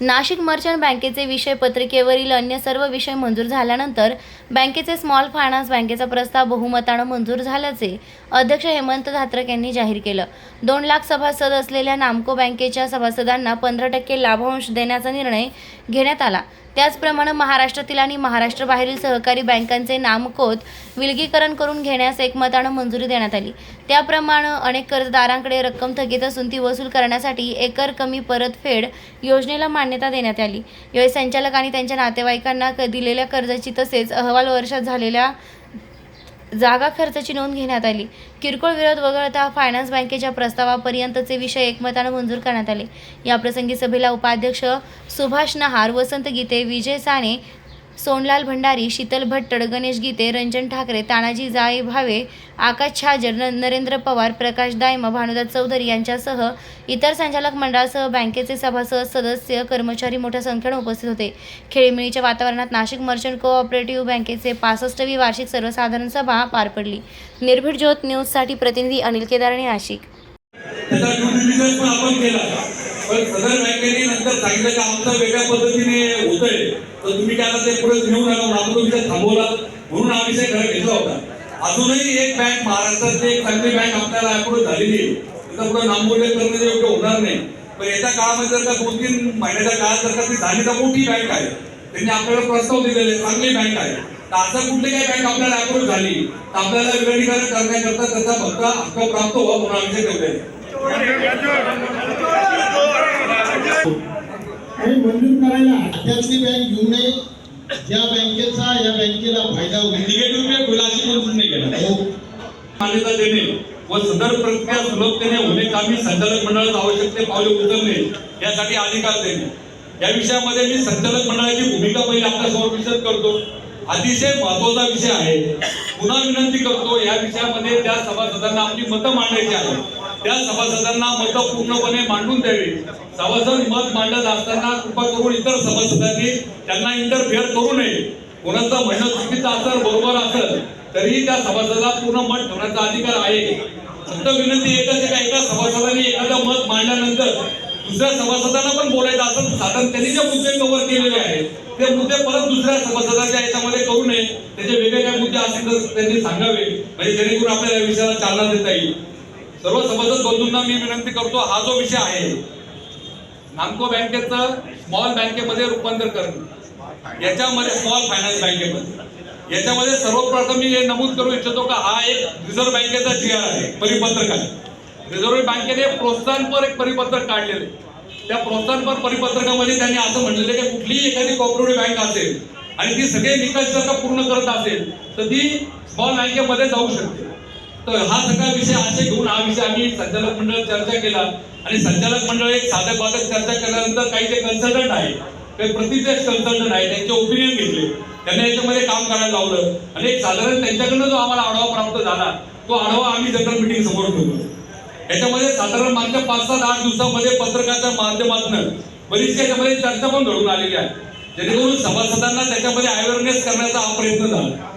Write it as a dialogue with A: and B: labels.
A: Nashik merchant बँकेचे विषय पत्रिकेवरील अन्य सर्व विषय मंजूर झाल्यानंतर बँकेचे स्मॉल फायनान्स बँकेचा प्रस्ताव बहुमतानं मंजूर झाल्याचे अध्यक्ष हेमंत धात्रक यांनी जाहीर केलं. दोन लाख सभासद असलेल्या नामको बँकेच्या सभासदांना पंधरा टक्के लाभांश देण्याचा निर्णय घेण्यात आला. त्याचप्रमाणे महाराष्ट्रातील आणि महाराष्ट्राबाहेरील सहकारी बँकांचे नामकोत विलगीकरण करून घेण्यास एकमतानं मंजुरी देण्यात आली. त्याप्रमाणे अनेक कर्जदारांकडे रक्कम थकीत असून ती वसूल करण्यासाठी एकर कमी परतफेड योजनेला मान्यता देण्यात आली. यावेळी संचालक आणि त्यांच्या नातेवाईकांना क- दिलेल्या कर्जाची तसेच अहवाल वर्षात झालेल्या जागा खर्चाची नोंद घेण्यात आली. किरकोळ विरोध वगळता फायनान्स बँकेच्या प्रस्तावापर्यंतचे विषय एकमतानं मंजूर करण्यात आले. याप्रसंगी सभेला उपाध्यक्ष सुभाष नहार वसंत गीते विजय साने सोनलाल भंडारी शीतल भट्टड गणेश गीते रंजन ठाकरे तानाजी जाई भावे आकाश छाजर न- नरेंद्र पवार प्रकाश दायमा भानुदास चौधरी यांच्यासह इतर संचालक मंडळासह बँकेचे सभासद सदस्य कर्मचारी मोठ्या संख्येने उपस्थित होते. खेळीमेळीच्या वातावरणात नाशिक मर्चंट कोऑपरेटिव्ह बँकेचे पासष्टवी वार्षिक सर्वसाधारण सभा पार पडली. निर्भीड ज्योत न्यूजसाठी प्रतिनिधी अनिल केदारणी नाशिक
B: त्याचा ड्यू डिलिजन्स पण आपण केला. पण सदर बँकेने नंतर सांगितलं की आमचं वेगळ्या पद्धतीने होतंय. तर तुम्ही त्याला ते पुढे घेऊन आलो म्हणून आपण तो विषय थांबवला. म्हणून हा विषय खरं घेतला होता. अजूनही एक बँक महाराष्ट्रातली एक चांगली बँक आपल्याला अप्रूव्ह झालेली आहे. त्याचा पुढे नामोल्य करणं योग्य होणार नाही. पण येत्या काळामध्ये जर का दोन तीन महिन्याच्या काळात जर का ती झाली तर मोठी बँक आहे. त्यांनी आपल्याला प्रस्ताव दिलेले चांगली बँक आहे. तर असं कुठली काही बँक आपल्याला अप्रूव्ह झाली तर आपल्याला विलगीकरण करण्याकरता त्याचा फक्त हक्क प्राप्त व्हावा म्हणून आम्ही ठेवले
C: आणि मंजूर करायला राज्यातली बँक घेऊ नये. ज्या बँकेचा या बँकेला फायदा होईल.
B: निगेटिव्ह अशी कोणतीच नाही केला
C: हो.
B: मान्यता देणे व सदर प्रक्रिया सुलभतेने होणे कामी संचालक मंडळात आवश्यक ते पावले उचलणे यासाठी अधिकार देणे. या विषयामध्ये मी संचालक मंडळाची भूमिका पहिली आपल्यासमोर विशद करतो. अतिशय महत्त्वाचा विषय आहे. पुन्हा विनंती करतो या विषयामध्ये त्या सभासदांना आपली मतं मांडायची आहे त्या सभासदांना मतं पूर्णपणे मांडून द्यावी. सभासद मत मांडत असताना कृपा करून इतर सभासदांनी त्यांना इंटरफेअर करू नये. कोणाचं म्हणणं चुकीचं असेल बरोबर असेल तरीही त्या सभासदाला पूर्ण मत ठेवण्याचा अधिकार आहे. फक्त विनंती एकच आहे का एका सभासदाने एखादं मत मांडल्यानंतर दुसऱ्या सभासदांना पण बोलायचं असेल साधारण त्यांनी जे मुद्दे कव्हर केलेले आहेत ते मुद्दे परत दुसऱ्या सभासदाच्या याच्यामध्ये करू नये. त्याचे वेगळे काय मुद्दे असतील तर त्यांनी सांगावे. म्हणजे जेणेकरून आपल्याला विषयाला चालना देता येईल. सर्व सभासद बंधूंना मी विनंती करतो हा जो विषय आहे नामको बँकेचं स्मॉल बँकेमध्ये रूपांतर करणं. याच्यामध्ये स्मॉल फायनान्स बँकेमध्ये. याच्यामध्ये सर्वप्रथम मी हे नमूद करू इच्छितो का हा एक रिझर्व्ह बँकेचा जी आर आहे परिपत्रक आहे रिझर्व्ह बँकेने प्रोत्साहनपर एक परिपत्रक काढलेलं त्या प्रोत्साहनपर परिपत्रकामध्ये त्यांनी असं म्हटलेलं की कुठलीही एखादी कॉपरेटिव्ह बँक असेल आणि ती सगळे निकष जर का पूर्ण करत असेल तर ती स्मॉल बँकेमध्ये जाऊ शकते. तर हा सगळा विषय असे घेऊन हा विषय आम्ही संचालक मंडळ चर्चा केला. आणि संचालक मंडळ एक साधक बाधक चर्चा केल्यानंतर काही जे कन्सल्टंट आहे ते प्रतिष्ठित कन्सल्टंट आहे त्यांचे ओपिनियन घेतले. त्यांना याच्यामध्ये काम करायला लावलं. आणि एक साधारण त्यांच्याकडनं जो आम्हाला आढावा प्राप्त झाला तो आढावा आम्ही जनरल मिटिंग समोर ठेवलो याच्यामध्ये साधारण मागच्या पाच सात आठ दिवसामध्ये पत्रकाच्या माध्यमातून बरीच त्याच्यामध्ये चर्चा पण घडून आलेली आहे. जेणेकरून सभासदांना त्याच्यामध्ये अवेअरनेस करण्याचा हा प्रयत्न झाला.